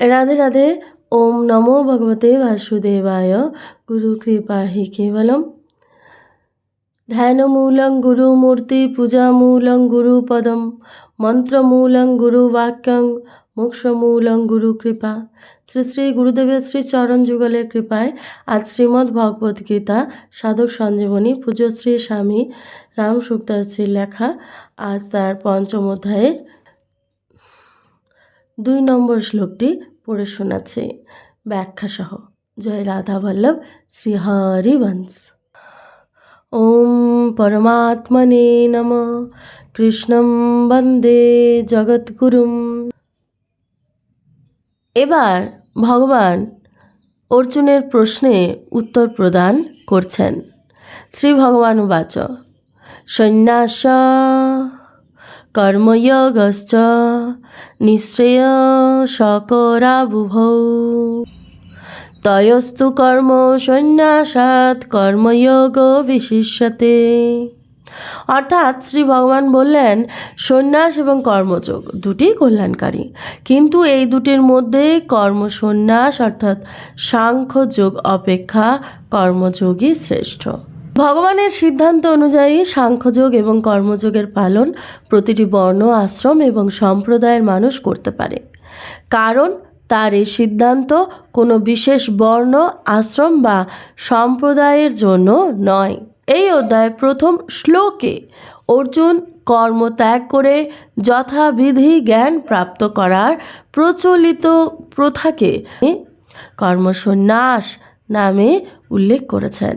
রাধে রাধে ওম নমো ভগবতে বাসুদেবায় গুরু কৃপা হি কেবলম ধ্যানমূলং গুরুমূর্তি পূজামূলং গুরুপদম মন্ত্রমূলং গুরুবাক্যং মোক্ষমূলং গুরু কৃপা শ্রী শ্রী গুরুদেবের শ্রী চরণ যুগলের কৃপায় আজ শ্রীমদ্ ভগবদ্ গীতা সাধক সঞ্জীবনী পূজ্যশ্রী স্বামী রাম সুখদাসজির লেখা, আজ তার পঞ্চম অধ্যায়ের দুই নম্বর শ্লোকটি পড়ে শোনাচ্ছে। ব্যাখ্যাসহ। জয় রাধা বল্লভ শ্রী হরিবংশ ওম পরমাত্মনে নম। কৃষ্ণম বন্দে জগৎগুরুম। এবার ভগবান অর্জুনের প্রশ্নে উত্তর প্রদান করছেন। শ্রী ভগবান বাচ সন্ন্যাস, কর্ময়োগশ্চ। নিশ্চয় সকরা বুভৌ তয়স্তু কর্ম সন্ন্যাসাৎ, কর্মযোগ বিশিষ্যতে। অর্থাৎ শ্রী ভগবান বললেন, সন্ন্যাস এবং কর্মযোগ দুটি কল্যাণকারী। কিন্তু এই দুটির মধ্যে কর্মসন্ন্যাস অর্থাৎ সাংখ্যযোগ অপেক্ষা কর্মযোগই শ্রেষ্ঠ। ভগবানের সিদ্ধান্ত অনুযায়ী সাংখ্যযোগ এবং কর্মযোগের পালন প্রতিটি বর্ণ, আশ্রম এবং সম্প্রদায়ের মানুষ করতে পারে। কারণ তার এই সিদ্ধান্ত কোনো বিশেষ বর্ণ, আশ্রম বা সম্প্রদায়ের জন্য নয়। এই অধ্যায় প্রথম শ্লোকে অর্জুন কর্ম ত্যাগ করে যথাবিধি জ্ঞান প্রাপ্ত করার প্রচলিত প্রথাকে কর্মসন্ন্যাস নামে উল্লেখ করেছেন।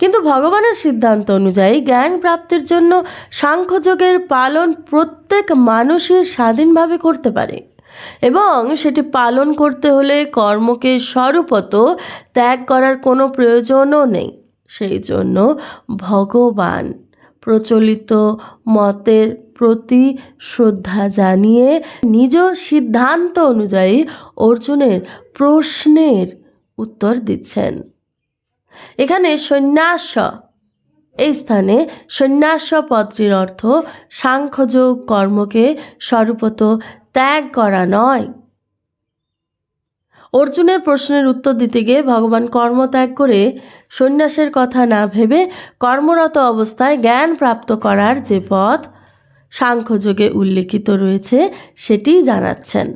কিন্তু ভগবানের সিদ্ধান্ত অনুযায়ী জ্ঞান প্রাপ্তির জন্য সাংখ্যযোগের পালন প্রত্যেক মানুষের স্বাধীনভাবে করতে পারে। এবং সেটি পালন করতে হলে কর্মকে স্বরূপত ত্যাগ করার কোনো প্রয়োজনও নেই। সেই জন্য ভগবান প্রচলিত মতের প্রতি শ্রদ্ধা জানিয়ে নিজ সিদ্ধান্ত অনুযায়ী অর্জুনের প্রশ্নের উত্তর দিচ্ছেন। এখানে সন্ন্যাস এই স্থানে সন্ন্যাস পদটির অর্থ সাংখ্যযোগ কর্মকে স্বরূপত ত্যাগ করা নয়। অর্জুনের প্রশ্নের উত্তর দিতে গিয়ে ভগবান কর্ম ত্যাগ করে সন্ন্যাসের কথা না ভেবে কর্মরত অবস্থায় জ্ঞান প্রাপ্ত করার যে পথ সাংখ্যযোগে উল্লেখিত রয়েছে, সেটি জানাচ্ছেন।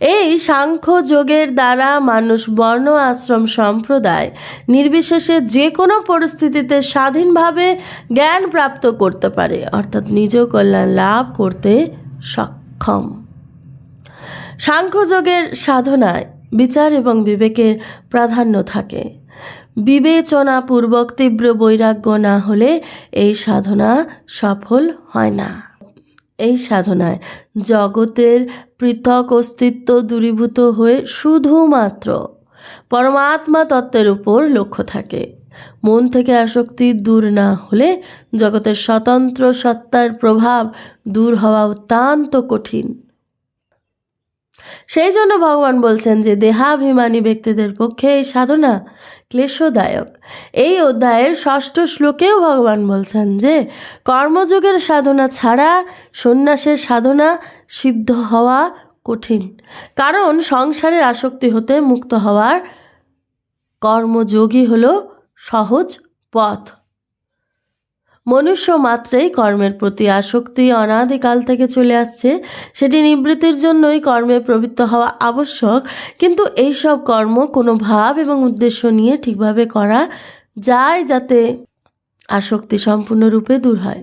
এই সাংখ্য যোগের দ্বারা মানুষ বর্ণ আশ্রম সম্প্রদায় নির্বিশেষে যে কোনো পরিস্থিতিতে স্বাধীনভাবে জ্ঞান প্রাপ্ত করতে পারে, অর্থাৎ নিজ কল্যাণ লাভ করতে সক্ষম। সাংখ্যযোগের সাধনায় বিচার এবং বিবেকের প্রাধান্য থাকে। বিবেচনাপূর্বক তীব্র বৈরাগ্য না হলে এই সাধনা সফল হয় না। এই সাধনায়। জগতের পৃথক অস্তিত্ব দূরীভূত হয়ে শুধুমাত্র পরমাত্মা তত্ত্বের উপর লক্ষ্য থাকে। মন থেকে আসক্তি দূর না হলে জগতের স্বতন্ত্র সত্তার প্রভাব দূর হওয়া অত্যন্ত কঠিন। সেই জন্য ভগবান বলছেন যে দেহাভিমানী ব্যক্তিদের পক্ষে এই সাধনা ক্লেশদায়ক। এই অধ্যায়ের ষষ্ঠ শ্লোকেও ভগবান বলছেন যে কর্মযোগের সাধনা ছাড়া সন্ন্যাসের সাধনা সিদ্ধ হওয়া কঠিন। কারণ সংসারের আসক্তি হতে মুক্ত হওয়ার কর্মযোগই হলো সহজ পথ। মনুষ্য মাত্রেই কর্মের প্রতি আসক্তি অনাদিকাল থেকে চলে আসছে। সেটি নিবৃত্তির জন্যই কর্মে প্রবৃত্ত হওয়া আবশ্যক। কিন্তু এইসব কর্ম কোনো ভাব এবং উদ্দেশ্য নিয়ে ঠিকভাবে করা যায় যাতে আসক্তি সম্পূর্ণরূপে দূর হয়।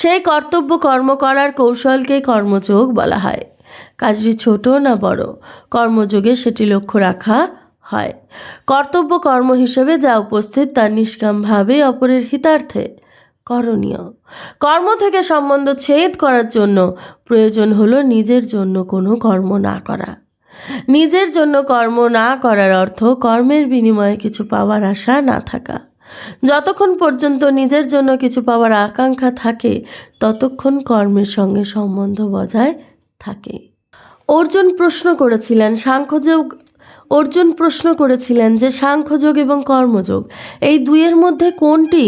সেই কর্তব্য কর্ম করার কৌশলকে কর্মযোগ বলা হয়। কাজটি ছোট না বড়, কর্মযোগে সেটি লক্ষ্য রাখা হয়। কর্তব্য কর্ম হিসেবে যা উপস্থিত তা নিষ্কামভাবে অপরের হিতার্থে করণীয়। কর্ম থেকে সম্বন্ধ ছেদ করার জন্য প্রয়োজন হলো নিজের জন্য কোনো কর্ম না করা। নিজের জন্য কর্ম না করার অর্থ কর্মের বিনিময়ে কিছু পাওয়ার আশা না থাকা। যতক্ষণ পর্যন্ত নিজের জন্য কিছু পাওয়ার আকাঙ্ক্ষা থাকে, ততক্ষণ কর্মের সঙ্গে সম্বন্ধ বজায় থাকে। অর্জুন প্রশ্ন করেছিলেন সাংখ্যযোগ, অর্জুন প্রশ্ন করেছিলেন যে সাংখ্যযোগ এবং কর্মযোগ, এই দুইয়ের মধ্যে কোনটি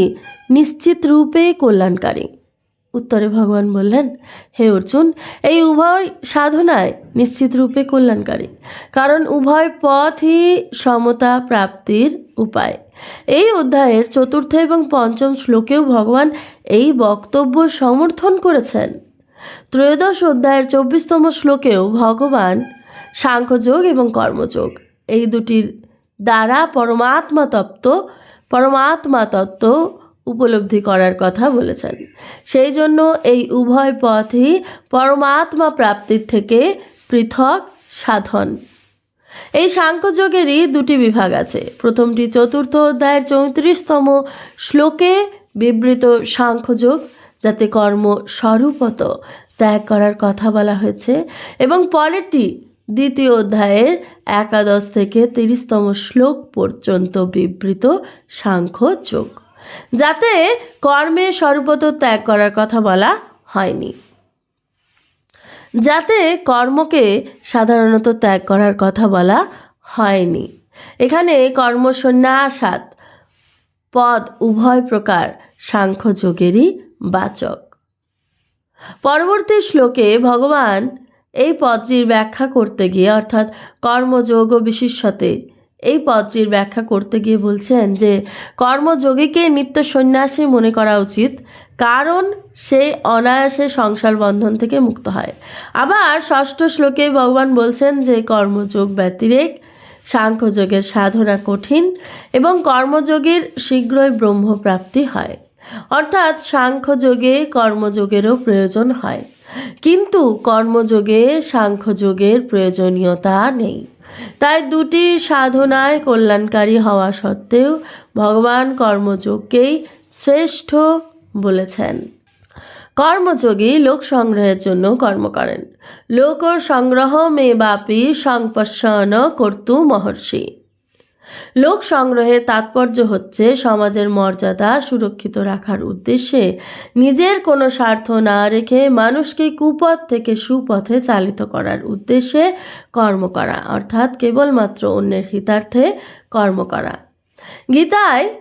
নিশ্চিত রূপে কল্যাণকারী। উত্তরে ভগবান বললেন, হে অর্জুন, এই উভয় সাধনায় নিশ্চিত রূপে কল্যাণকারী, কারণ উভয় পথই সমতা প্রাপ্তির উপায়। এই অধ্যায়ের চতুর্থ এবং পঞ্চম শ্লোকেও ভগবান এই বক্তব্য সমর্থন করেছেন। ত্রয়োদশ অধ্যায়ের চব্বিশতম শ্লোকেও ভগবান সাংখ্যযোগ এবং কর্মযোগ, এই দুটির দ্বারা পরমাত্মা তত্ত্ব পরমাত্মা তত্ত্ব উপলব্ধি করার কথা বলেছেন। সেই জন্য এই উভয় পথই পরমাত্মা প্রাপ্তির থেকে পৃথক সাধন। এই সাংখ্যযোগেরই দুটি বিভাগ আছে। প্রথমটি চতুর্থ অধ্যায়ের চৌত্রিশতম শ্লোকে বিবৃত সাংখ্যযোগ যাতে কর্ম স্বরূপত ত্যাগ করার কথা বলা হয়েছে, এবং পরেরটি দ্বিতীয় অধ্যায়ের একাদশ থেকে তিরিশতম শ্লোক পর্যন্ত বিবৃত সাংখ্যযোগ যাতে কর্মে স্বরূপত ত্যাগ করার কথা বলা হয়নি। যাতে কর্মকে সাধারণত ত্যাগ করার কথা বলা হয়নি। এখানে কর্মসন্ন্যাসাত পদ উভয় প্রকার সাংখ্যযোগেরই বাচক। পরবর্তী শ্লোকে ভগবান এই পদটির ব্যাখ্যা করতে গিয়ে অর্থাৎ কর্মযোগ ও বিশেষতে এই পদটির ব্যাখ্যা করতে গিয়ে বলছেন যে, কর্মযোগীকে নিত্য সন্ন্যাসী মনে করা উচিত, কারণ সে অনায়াসে সংসার বন্ধন থেকে মুক্ত হয়। আবার ষষ্ঠ শ্লোকে ভগবান বলছেন যে, কর্মযোগ ব্যতিরেক, সাংখ্যযোগের সাধনা কঠিন এবং কর্মযোগের শীঘ্রই ব্রহ্মপ্রাপ্তি হয়। অর্থাৎ সাংখ্যযোগে কর্মযোগেরও প্রয়োজন হয়। কিন্তু কর্মযোগে সাংখ্যযোগের প্রয়োজনীয়তা নেই। তাই দুটি সাধনায় কল্যাণকারী হওয়া সত্ত্বেও ভগবান কর্মযোগকেই শ্রেষ্ঠ বলেছেন। কর্মযোগী লোক সংগ্রহের জন্য কর্ম করেন। লোক সংগ্রহ মে বাপি সংপশ্যন কর্তু মহর্ষি। লোক সংগ্রহের তাৎপর্য হচ্ছে সমাজের মর্যাদা সুরক্ষিত রাখার উদ্দেশ্যে নিজের কোনো স্বার্থ না রেখে মানুষকে কুপথ থেকে সুপথে চালিত করার উদ্দেশ্যে কর্ম করা, অর্থাৎ কেবলমাত্র অন্যের হিতার্থে কর্ম করা। গীতায়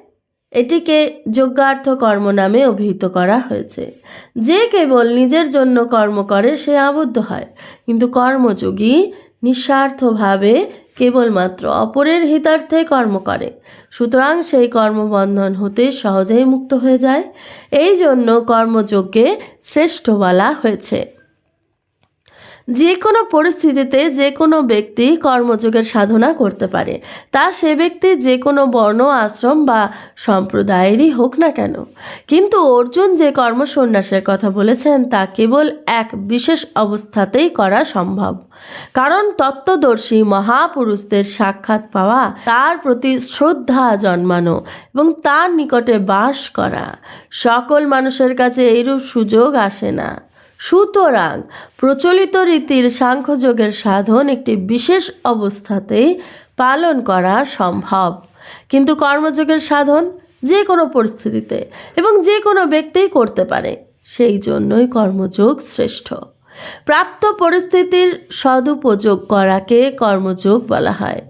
এটিকে যজ্ঞার্থ কর্ম নামে অভিহিত করা হয়েছে। যে কেবল নিজের জন্য কর্ম করে, সে আবদ্ধ হয়। কিন্তু কর্মযোগী নিঃস্বার্থভাবে কেবলমাত্র অপরের হিতার্থে কর্ম করে। সুতরাং সেই কর্মবন্ধন হতে সহজেই মুক্ত হয়ে যায়। এই জন্য কর্মযোগ্যে শ্রেষ্ঠ বলা হয়েছে। যে কোনো পরিস্থিতিতে যে কোনো ব্যক্তি কর্মযোগের সাধনা করতে পারে। তা সে ব্যক্তি যে কোনো বর্ণ, আশ্রম বা সম্প্রদায়েরই হোক না কেন। কিন্তু অর্জুন যে কর্মসন্ন্যাসের কথা বলেছেন, তা কেবল এক বিশেষ অবস্থাতেই করা সম্ভব। কারণ তত্ত্বদর্শী মহাপুরুষদের সাক্ষাৎ পাওয়া, তার প্রতি শ্রদ্ধা জন্মানো এবং তার নিকটে বাস করা। সকল মানুষের কাছে এইরূপ সুযোগ আসে না। সুতরাং প্রচলিত রীতির সাংখ্যযোগের সাধন একটি বিশেষ অবস্থাতেই পালন করা সম্ভব। কিন্তু কর্মযোগের সাধন যে কোনো পরিস্থিতিতে এবং যে কোনো ব্যক্তিই করতে পারে, সেই জন্যই কর্মযোগ শ্রেষ্ঠ। প্রাপ্ত পরিস্থিতির সদুপযোগ করাকে কর্মযোগ বলা হয়।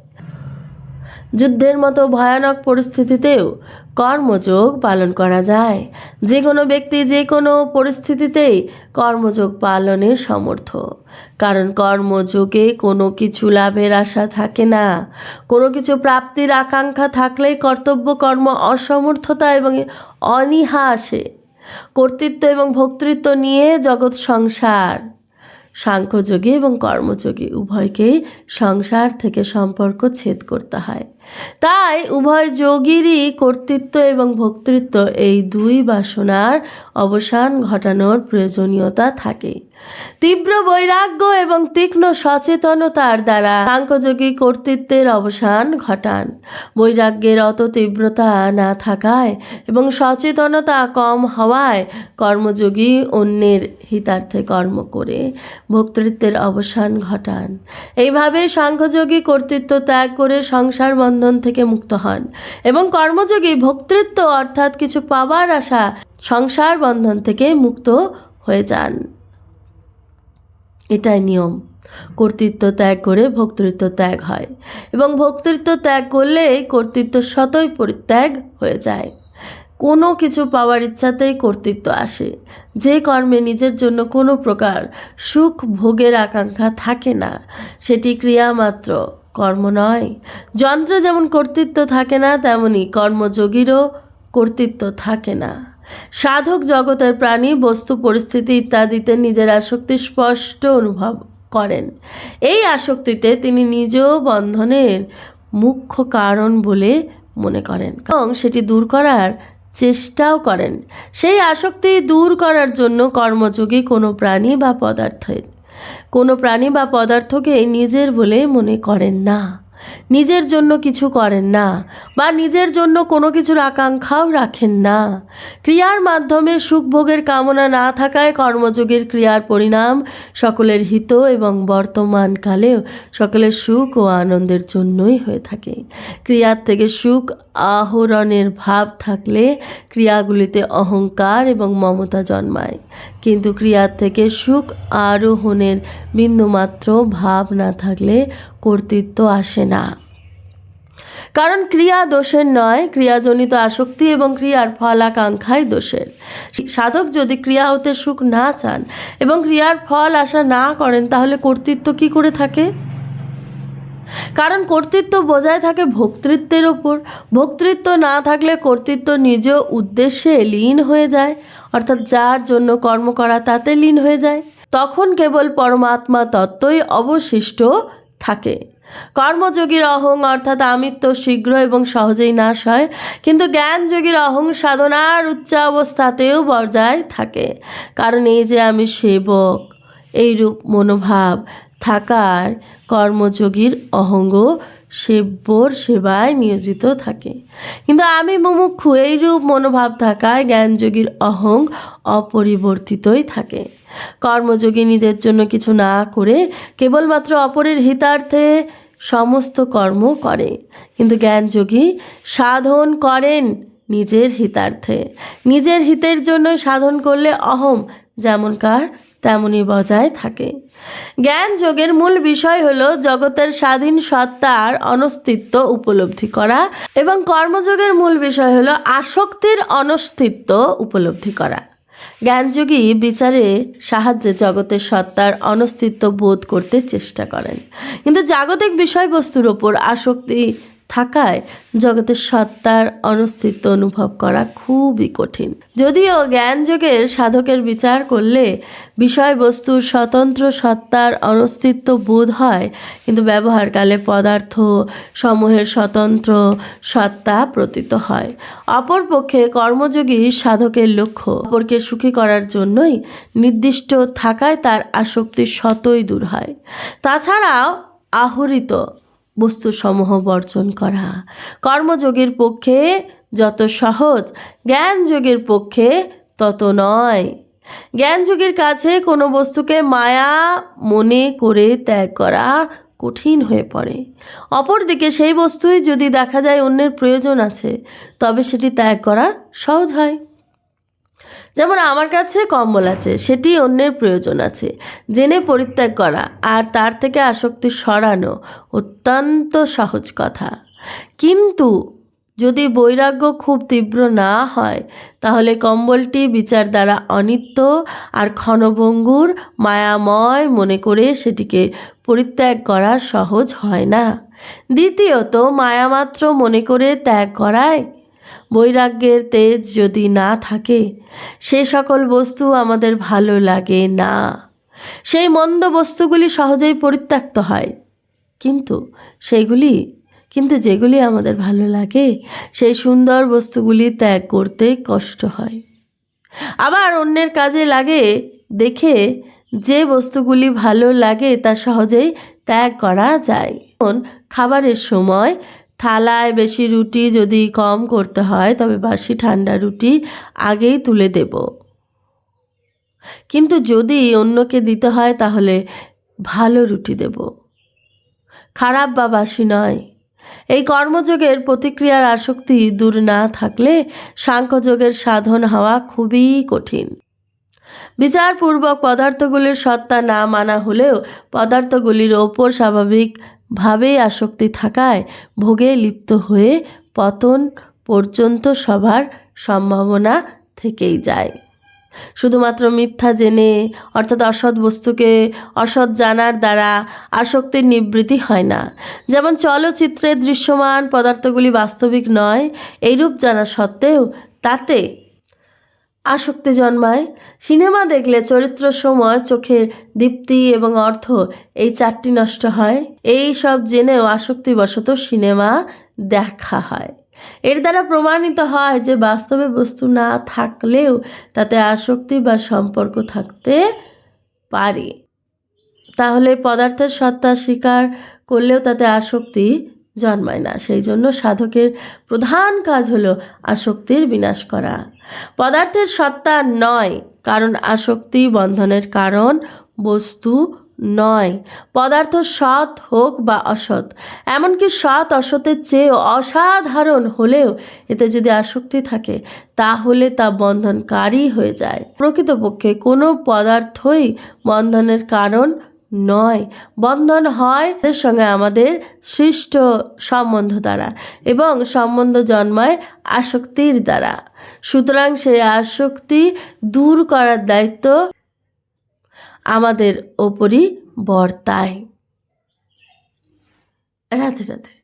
যুদ্ধের মতো ভয়ানক পরিস্থিতিতেও কর্মযোগ পালন করা যায়। যে কোনো ব্যক্তি যে কোনো পরিস্থিতিতেই কর্মযোগ পালনে সমর্থ। কারণ কর্মযোগে কোনো কিছু লাভের আশা থাকে না। কোনো কিছু প্রাপ্তির আকাঙ্ক্ষা থাকলেই কর্তব্য, কর্ম অসমর্থতা এবং অনীহা আসে। কর্তৃত্ব এবং ভোক্তৃত্ব নিয়ে জগৎ সংসার। সাংখ্যযোগী এবং কর্মযোগী উভয়কেই সংসার থেকে সম্পর্ক ছেদ করতে হয়। তাই উভয় যোগীরই কর্তৃত্ব এবং ভক্তৃত্ব এই দুই বাসনার অবসান ঘটানোর প্রয়োজনীয়তা থাকে। তীব্র বৈরাগ্য এবং তীক্ষ্ণ সচেতনতার দ্বারা সাংখ্যযোগী কর্তৃত্বের অবসান ঘটান। বৈরাগ্যের অত তীব্রতা না থাকায় এবং সচেতনতা কম হওয়ায় কর্মযোগী অন্যের হিতার্থে কর্ম করে ভোক্তৃত্বের অবসান ঘটান। এইভাবে সাংখ্যযোগী কর্তৃত্ব ত্যাগ করে সংসার বন্ধন থেকে মুক্ত হন এবং কর্মযোগী ভোক্তৃত্ব অর্থাৎ কিছু পাবার আশা সংসার বন্ধন থেকে মুক্ত হয়ে যান। এটাই নিয়ম। কর্তৃত্ব ত্যাগ করে ভক্তৃত্ব ত্যাগ হয় এবং ভক্তৃত্ব ত্যাগ করলে কর্তৃত্ব স্বতই পরিত্যাগ হয়ে যায়। কোনো কিছু পাওয়ার ইচ্ছাতেই কর্তৃত্ব আসে। যে কর্মে নিজের জন্য কোনো প্রকার সুখ ভোগের আকাঙ্ক্ষা থাকে না, সেটি ক্রিয়া মাত্র। কর্ম নয়। যন্ত্র যেমন কর্তৃত্ব থাকে না, তেমনি কর্মযোগীরও কর্তৃত্ব থাকে না। সাধক জগতের প্রাণী, বস্তু, পরিস্থিতি ইত্যাদিতে নিজের আসক্তি স্পষ্ট অনুভব করেন। এই আসক্তিতে তিনি নিজেও বন্ধনের মুখ্য কারণ বলে মনে করেন এবং সেটি দূর করার চেষ্টাও করেন। সেই আসক্তি দূর করার জন্য কর্মযোগী কোনো প্রাণী বা পদার্থের কোনো প্রাণী বা পদার্থকে নিজের বলে মনে করেন না। নিজের জন্য কিছু করেন না বা নিজের জন্য কোনো কিছুর আকাঙ্ক্ষাও রাখেন না। ক্রিয়ার মাধ্যমে সুখভোগের কামনা না থাকায় কর্মযোগের ক্রিয়ার পরিণাম সকলের হিত এবং বর্তমানকালেও সকলের সুখ ও আনন্দের জন্যই হয়ে থাকে। ক্রিয়ার থেকে সুখ আহরণের ভাব থাকলে ক্রিয়াগুলিতে অহংকার এবং মমতা জন্মায়। কিন্তু ক্রিয়ার থেকে সুখ আরোহণের বিন্দুমাত্র ভাব না থাকলে কর্তৃত্ব আসে না। কারণ ক্রিয়া দোষের নয়, ক্রিয়াজনিত আসক্তি এবং ক্রিয়ার ফলাকাঙ্ক্ষাই দোষের। সাধক যদি ক্রিয়া হতে সুখ না চান এবং ক্রিয়ার ফল আশা না করেন, তাহলে কর্তৃত্ব কি করে থাকে? কারণ কর্তৃত্ব বজায় থাকে ভোক্তৃত্বের ওপর। ভোক্তৃত্ব না থাকলে কর্তৃত্ব নিজ উদ্দেশ্যে লীন হয়ে যায়, অর্থাৎ যার জন্য কর্ম করা তাতে লীন হয়ে যায়। তখন কেবল পরমাত্মা তত্ত্বই অবশিষ্ট থাকে। কর্মযোগীর অহং অর্থাৎ আমিত্ব শীঘ্র এবং সহজেই নাশ হয়, কিন্তু জ্ঞানযোগীর অহং সাধনার উচ্চ অবস্থাতেও বজায় থাকে। কারণ এই যে আমি সেবক এইরূপ মনোভাব থাকার কর্মযোগীর অহঙ্গ সেব্যর সেবায় নিয়োজিত থাকে। কিন্তু আমি মুমুক্ষু এইরূপ মনোভাব থাকায় জ্ঞানযোগীর অহং অপরিবর্তিতই থাকে। কর্মযোগী নিজের জন্য কিছু না করে কেবলমাত্র অপরের হিতার্থে সমস্ত কর্ম করে। কিন্তু জ্ঞানযোগী সাধন করেন নিজের হিতার্থে। নিজের হিতের জন্য সাধন করলে অহম, যেমনকার তেমনই বজায় থাকে। জ্ঞান যোগের মূল বিষয় হলো জগতের স্বাধীন সত্তার অনস্তিত্ব উপলব্ধি করা এবং কর্মযোগের মূল বিষয় হলো আসক্তির অনস্তিত্ব উপলব্ধি করা। জ্ঞানযোগী বিচারে সাহায্যে জগতের সত্তার অনস্তিত্ব বোধ করতে চেষ্টা করেন। কিন্তু জাগতিক বিষয়বস্তুর ওপর আসক্তি থাকায় জগতের সত্তার অনস্তিত্ব অনুভব করা খুবই কঠিন। যদিও জ্ঞানযোগের সাধকের বিচার করলে বিষয়বস্তুর স্বতন্ত্র সত্তার অনস্তিত্ব বোধ হয়, কিন্তু ব্যবহারকালে পদার্থ সমূহের স্বতন্ত্র সত্তা প্রতীত হয়। অপরপক্ষে কর্মযোগী সাধকের লক্ষ্য অপরকে সুখী করার জন্যই নির্দিষ্ট থাকায় তার আসক্তি শতই দূর হয়। তাছাড়াও আহরিত বস্তুসমূহ বর্জন করা। কর্মযোগের পক্ষে যত সহজ, জ্ঞানযোগের পক্ষে তত নয়। জ্ঞানযোগের কাছে কোনো বস্তুকে মায়া মনে করে ত্যাগ করা কঠিন হয়ে পড়ে। অপরদিকে সেই বস্তুই যদি দেখা যায় অন্যের প্রয়োজন আছে, তবে সেটি ত্যাগ করা সহজ হয়। যেমন আমার কাছে কম্বল আছে, সেটি অন্যের প্রয়োজন আছে। জেনে পরিত্যাগ করা আর তার থেকে আসক্তি সরানো অত্যন্ত সহজ কথা। কিন্তু যদি বৈরাগ্য খুব তীব্র না হয়, তাহলে কম্বলটি বিচার দ্বারা অনিত্য আর ক্ষণভঙ্গুর, মায়াময় মনে করে সেটিকে পরিত্যাগ করা সহজ হয় না। দ্বিতীয়ত, মায়ামাত্র মনে করে ত্যাগ করায় বৈরাগ্যের তেজ যদি না থাকে, সে সকল বস্তু আমাদের ভালো লাগে না। সেই মন্দ বস্তুগুলি সহজেই পরিত্যক্ত হয়। কিন্তু সেইগুলি কিন্তু যেগুলি আমাদের ভালো লাগে, সেই সুন্দর বস্তুগুলি ত্যাগ করতে কষ্ট হয়। আবার অন্যের কাজে লাগে দেখে যে বস্তুগুলি ভালো লাগে তা সহজেই ত্যাগ করা যায়। খাবারের সময় থালায় বেশি রুটি যদি কম করতে হয়, তবে বাসি ঠান্ডা রুটি আগেই তুলে দেব। কিন্তু যদি অন্যকে দিতে হয়, তাহলে ভালো রুটি দেব। খারাপ বা বাসি নয়। এই কর্মযোগের প্রতিক্রিয়ার আসক্তি দূর না থাকলে সাংখ্যযোগের সাধন হওয়া খুবই কঠিন। বিচারপূর্বক পদার্থগুলির সত্তা না মানা হলেও, পদার্থগুলির ওপর স্বাভাবিকভাবেই আসক্তি থাকায় ভোগে লিপ্ত হয়ে পতন পর্যন্ত সবার সম্ভাবনা থেকেই যায়। শুধুমাত্র মিথ্যা জেনে, অর্থাৎ অসৎ বস্তুকে অসৎ জানার দ্বারা আসক্তির নিবৃত্তি হয় না। যেমন চলচ্চিত্রে দৃশ্যমান পদার্থগুলি বাস্তবিক নয়, এইরূপ জানা সত্ত্বেও তাতে আসক্তি জন্মায়। সিনেমা দেখলে চরিত্র, সময়, চোখের দীপ্তি এবং অর্থ এই চারটি নষ্ট হয়। এই সব জেনেও আসক্তিবশত সিনেমা দেখা হয়। এর দ্বারা প্রমাণিত হয় যে বাস্তবে বস্তু না থাকলেও তাতে আসক্তি বা সম্পর্ক থাকতে পারে। তাহলে পদার্থের সত্তা স্বীকার করলেও তাতে আসক্তি জন্মায় না। সেই জন্য সাধকের প্রধান কাজ হলো আসক্তির বিনাশ করা। পদার্থের সত্তা নয়, কারণ আসক্তি বন্ধনের কারণ বস্তু নয়। পদার্থ সৎ হোক বা অসৎ, এমনকি সৎ অসতের চেয়েও অসাধারণ হলেও এতে যদি আসক্তি থাকে, তাহলে তা বন্ধনকারী হয়ে যায়। প্রকৃতপক্ষে কোনো পদার্থই বন্ধনের কারণ নয়। বন্ধন হয় তাদের সঙ্গে আমাদের সৃষ্ট সম্বন্ধ দ্বারা এবং সম্বন্ধ জন্মায় আসক্তির দ্বারা। সুতরাং সেই আসক্তি দূর করার দায়িত্ব আমাদের ওপরই বর্তায়। রাতে রাধে।